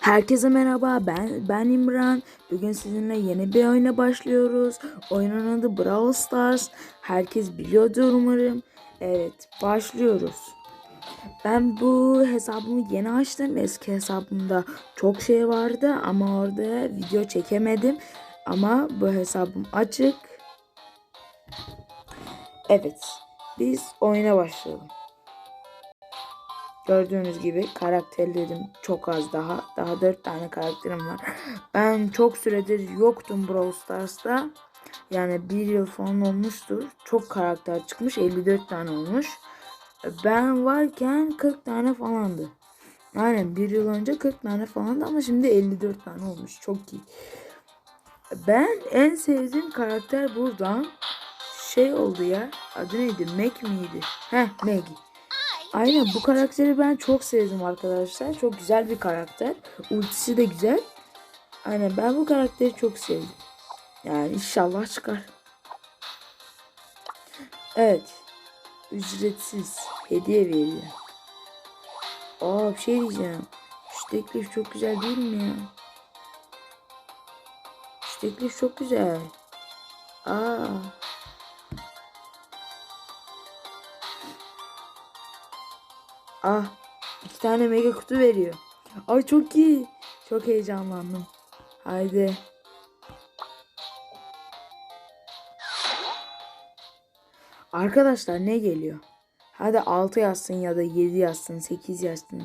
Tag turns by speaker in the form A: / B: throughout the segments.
A: Herkese merhaba ben ben İmran. Bugün sizinle yeni bir oyuna başlıyoruz. Oyunun adı Brawl Stars. Herkes biliyordur umarım. Evet başlıyoruz. Ben bu hesabımı yeni açtım. Eski hesabımda çok şey vardı ama orada video çekemedim. Ama bu hesabım açık. Evet biz oyuna başlayalım. Gördüğünüz gibi karakterlerim çok az daha. Daha 4 tane karakterim var. Ben çok süredir yoktum Brawl Stars'ta. Yani bir yıl falan olmuştur. Çok karakter çıkmış. 54 tane olmuş. Ben varken 40 tane falandı. Aynen bir yıl önce 40 tane falandı ama şimdi 54 tane olmuş. Çok iyi. Ben en sevdiğim karakter buradan şey oldu ya. Adı neydi? Mac miydi? Heh Maggie. Aynen bu karakteri ben çok sevdim arkadaşlar. Çok güzel bir karakter. Ultisi de güzel. Aynen ben bu karakteri çok sevdim. Yani inşallah çıkar. Evet. Ücretsiz. Hediye veriyor. Aa bir şey diyeceğim. Şu teklif çok güzel değil mi ya? Şu teklif çok güzel. Aa. Ah iki tane mega kutu veriyor. Ay çok iyi. Çok heyecanlandım. Haydi. Arkadaşlar ne geliyor? Hadi 6 yazsın ya da 7 yazsın, 8 yazsın.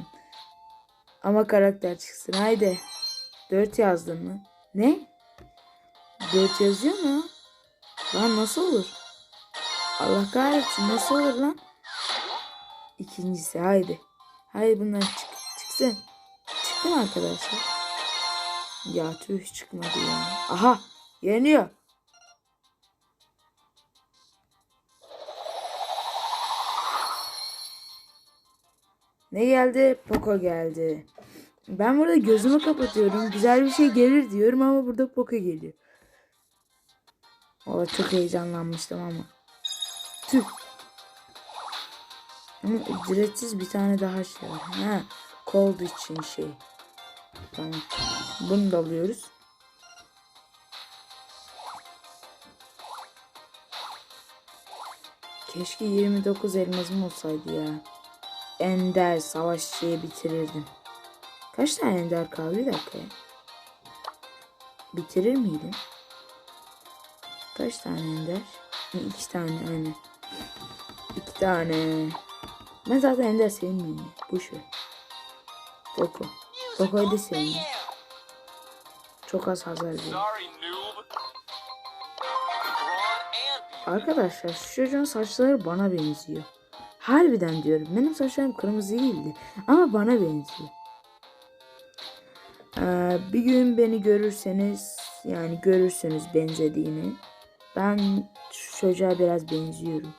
A: Ama karakter çıksın. Haydi. 4 yazdın mı? Ne? 4 yazıyor mu? Lan nasıl olur? Allah kahretsin nasıl olur lan? İkincisi haydi. Haydi bundan çık. Çıksın. Çıktı mı arkadaşlar? Ya tüh çıkmadı ya. Aha yeniyor. Ne geldi? Poco geldi. Ben burada gözümü kapatıyorum. Güzel bir şey gelir diyorum ama burada Poco geliyor. O çok heyecanlanmıştım ama. Tüh. Ama ücretsiz bir tane daha şey var. Ha, cold için şey. Tamam. Bunu da alıyoruz. Keşke 29 elmasım olsaydı ya. Ender savaşçıyı bitirirdim. Kaç tane ender kaldı? Bir dakika ya. Bitirir miydim? Kaç tane ender? İki tane aynen. İki tane. Ben zaten Ender sevmiyorum. Boş ver. Poco. Poco'yu da sevmiyorum. Çok az hasar veriyor. Arkadaşlar şu çocuğun saçları bana benziyor. Harbiden diyorum. Benim saçlarım kırmızı değildi. Ama bana benziyor. Ee, bir gün beni görürseniz yani görürsünüz benzediğini. Ben şu çocuğa biraz benziyorum.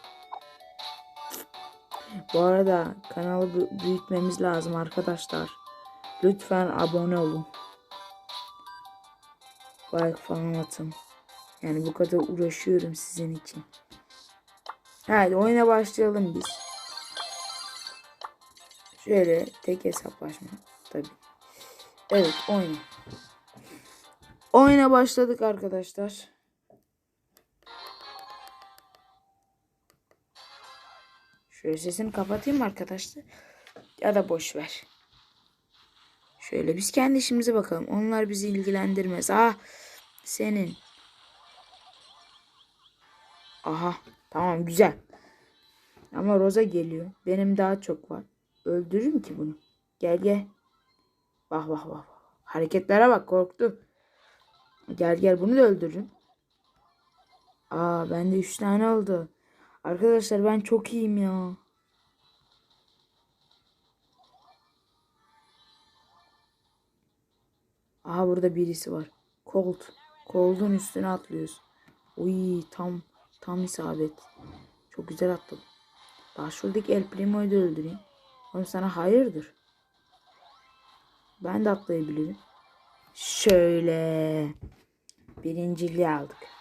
A: Bu arada kanalı bü- büyütmemiz lazım arkadaşlar. Lütfen abone olun. Like falan atın. Yani bu kadar uğraşıyorum sizin için. Hadi oyuna başlayalım biz. Şöyle tek hesaplaşma tabi. Evet oyna. Oyuna başladık arkadaşlar. Şöyle sesini kapatayım arkadaşlar? Ya da boş ver. Şöyle biz kendi işimize bakalım. Onlar bizi ilgilendirmez. Ah senin. Aha tamam güzel. Ama Roza geliyor. Benim daha çok var. Öldürürüm ki bunu. Gel gel. Bak bak bak. Hareketlere bak korktum. Gel gel bunu da öldürürüm. Aa bende 3 tane oldu. Arkadaşlar ben çok iyiyim ya. Aha burada birisi var. Colt. Colt'un üstüne atlıyoruz. Uy tam tam isabet. Çok güzel atladım. Daha şuradaki El Primo'yu da öldüreyim. Oğlum sana hayırdır? Ben de atlayabilirim. Şöyle. Birinciliği aldık.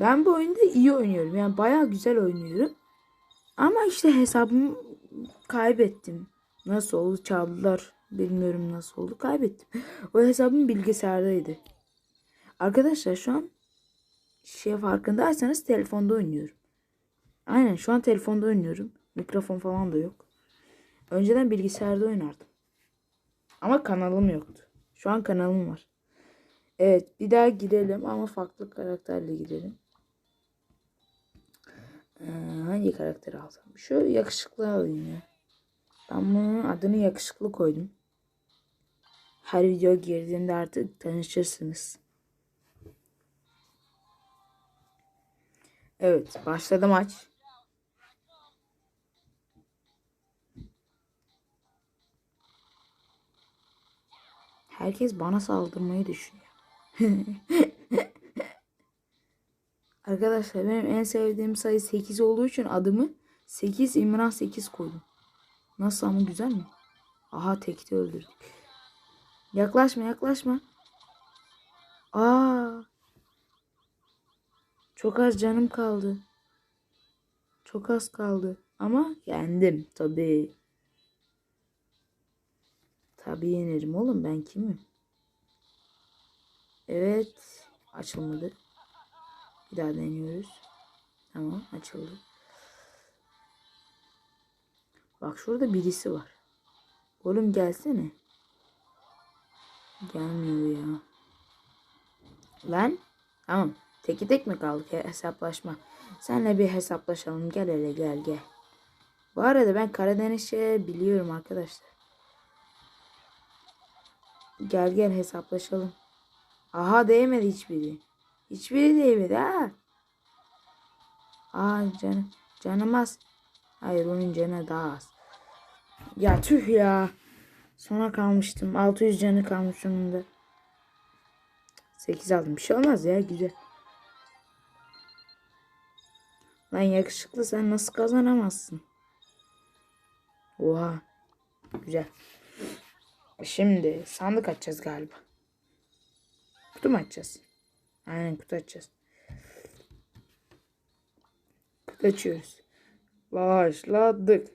A: Ben bu oyunda iyi oynuyorum. Yani bayağı güzel oynuyorum. Ama işte hesabımı kaybettim. Nasıl oldu çaldılar. Bilmiyorum nasıl oldu. Kaybettim. O hesabım bilgisayardaydı. Arkadaşlar şu an şey farkındaysanız telefonda oynuyorum. Aynen şu an telefonda oynuyorum. Mikrofon falan da yok. Önceden bilgisayarda oynardım. Ama kanalım yoktu. Şu an kanalım var. Evet bir daha girelim ama farklı karakterle girelim. Ee, hangi karakteri alsam? Şu yakışıklı alayım ya. Ben bunun adını yakışıklı koydum. Her video girdiğinde artık tanışırsınız. Evet başladı maç. Herkes bana saldırmayı düşünüyor. Arkadaşlar benim en sevdiğim sayı 8 olduğu için adımı 8 İmran 8 koydum. Nasıl ama güzel mi? Aha tekte öldürdük. Yaklaşma yaklaşma. Aa. Çok az canım kaldı. Çok az kaldı. Ama yendim tabii. Tabii yenerim oğlum ben kimim? Evet. Açılmadı. Bir daha deniyoruz. Tamam açıldı. Bak şurada birisi var. Oğlum gelsene. Gelmiyor ya. Lan. Tamam. Teki tek mi kaldık hesaplaşma? Senle bir hesaplaşalım. Gel hele gel gel. Bu arada ben Karadeniz şey biliyorum arkadaşlar. Gel gel hesaplaşalım. Aha değmedi hiçbiri. Hiçbiri değmedi ha. Aa canım. Canım az. Hayır onun canı daha az. Ya tüh ya. Sona kalmıştım. 600 canı kalmış sonunda. 8 aldım. Bir şey olmaz ya güzel. Lan yakışıklı sen nasıl kazanamazsın? Oha. Güzel. Şimdi sandık açacağız galiba. Kutu mu açacağız? Aynen kutu açacağız. Kutu açıyoruz. Başladık.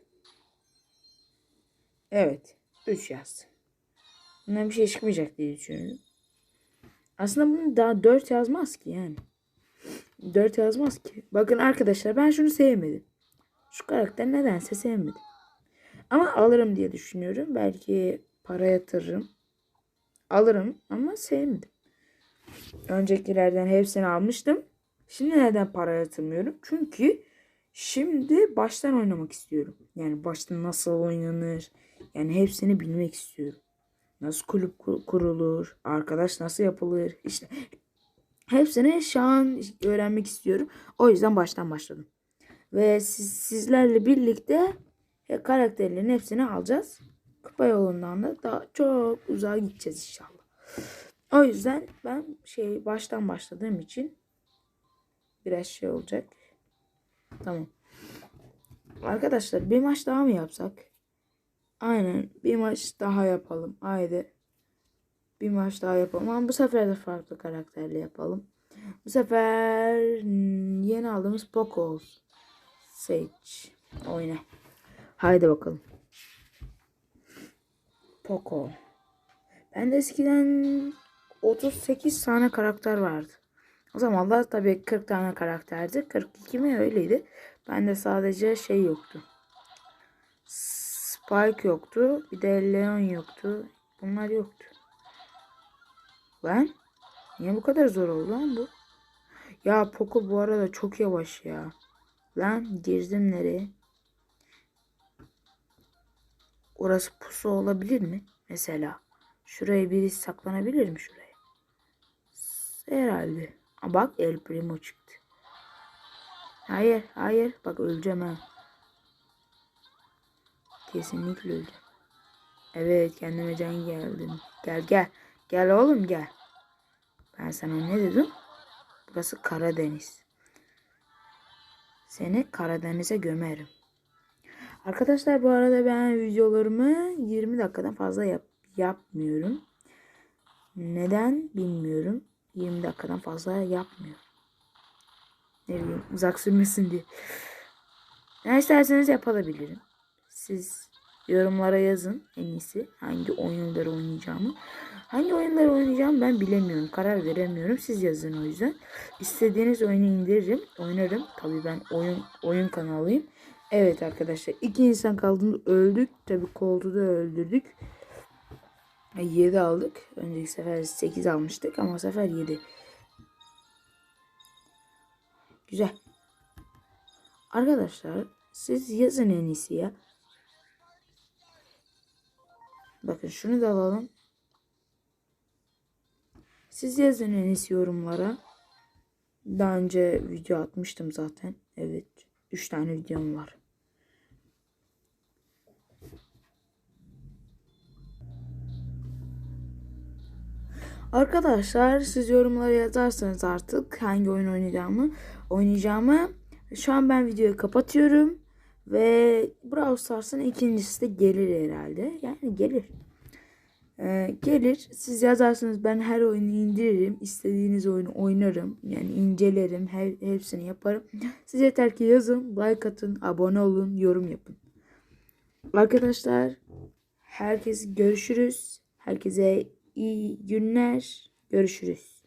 A: Evet. 3 yazdı. Bundan bir şey çıkmayacak diye düşünüyorum. Aslında bunu daha 4 yazmaz ki yani. 4 yazmaz ki. Bakın arkadaşlar ben şunu sevmedim. Şu karakter nedense sevmedim. Ama alırım diye düşünüyorum. Belki para yatırırım. Alırım ama sevmedim. Öncekilerden hepsini almıştım. Şimdi neden para yatırmıyorum? Çünkü şimdi baştan oynamak istiyorum. Yani baştan nasıl oynanır? Yani hepsini bilmek istiyorum. Nasıl kulüp kurulur? Arkadaş nasıl yapılır? İşte hepsini şu an öğrenmek istiyorum. O yüzden baştan başladım. Ve siz, sizlerle birlikte karakterlerin hepsini alacağız. Kupa yolundan da daha çok uzağa gideceğiz inşallah. O yüzden ben şey baştan başladığım için biraz şey olacak. Tamam. Arkadaşlar bir maç daha mı yapsak? Aynen bir maç daha yapalım. Haydi. Bir maç daha yapalım. Ama bu sefer de farklı karakterle yapalım. Bu sefer yeni aldığımız Poco olsun. Seç. Oyna. Haydi bakalım. Poco. Ben de eskiden 38 tane karakter vardı. O zamanlar tabii 40 tane karakterdi. 42 mi öyleydi. Bende sadece şey yoktu. Spike yoktu. Bir de Leon yoktu. Bunlar yoktu. Lan niye bu kadar zor oldu lan bu? Ya Poco bu arada çok yavaş ya. Lan girdim nereye? Orası pusu olabilir mi? Mesela. Şuraya birisi saklanabilir mi şuraya? Herhalde. Aa, bak El Primo çıktı. Hayır hayır. Bak öleceğim ha. Kesinlikle öleceğim. Evet kendime can geldim. Gel gel. Gel oğlum gel. Ben sana ne dedim? Burası Karadeniz. Seni Karadeniz'e gömerim. Arkadaşlar bu arada ben videolarımı 20 dakikadan fazla yap yapmıyorum. Neden bilmiyorum. 20 dakikadan fazla yapmıyorum. Ne bileyim uzak sürmesin diye. Ne isterseniz yapabilirim. Siz Yorumlara yazın en iyisi hangi oyunları oynayacağımı. Hangi oyunları oynayacağımı ben bilemiyorum. Karar veremiyorum. Siz yazın o yüzden. İstediğiniz oyunu indiririm. Oynarım. Tabii ben oyun oyun kanalıyım. Evet arkadaşlar. iki insan kaldığında öldük. Tabii koltuğu da öldürdük. 7 aldık. Önceki sefer 8 almıştık ama sefer 7. Güzel. Arkadaşlar siz yazın en iyisi ya. Bakın şunu da alalım. Siz yazın en iyisi yorumlara. Daha önce video atmıştım zaten. Evet. 3 tane videom var. Arkadaşlar siz yorumlara yazarsanız artık hangi oyun oynayacağımı oynayacağımı şu an ben videoyu kapatıyorum ve Brawl Stars'ın ikincisi de gelir herhalde. Yani gelir. Ee, gelir. Siz yazarsanız ben her oyunu indiririm. İstediğiniz oyunu oynarım. Yani incelerim. Her, hepsini yaparım. Siz yeter ki yazın, like atın, abone olun, yorum yapın. Arkadaşlar herkes görüşürüz. Herkese iyi günler. Görüşürüz.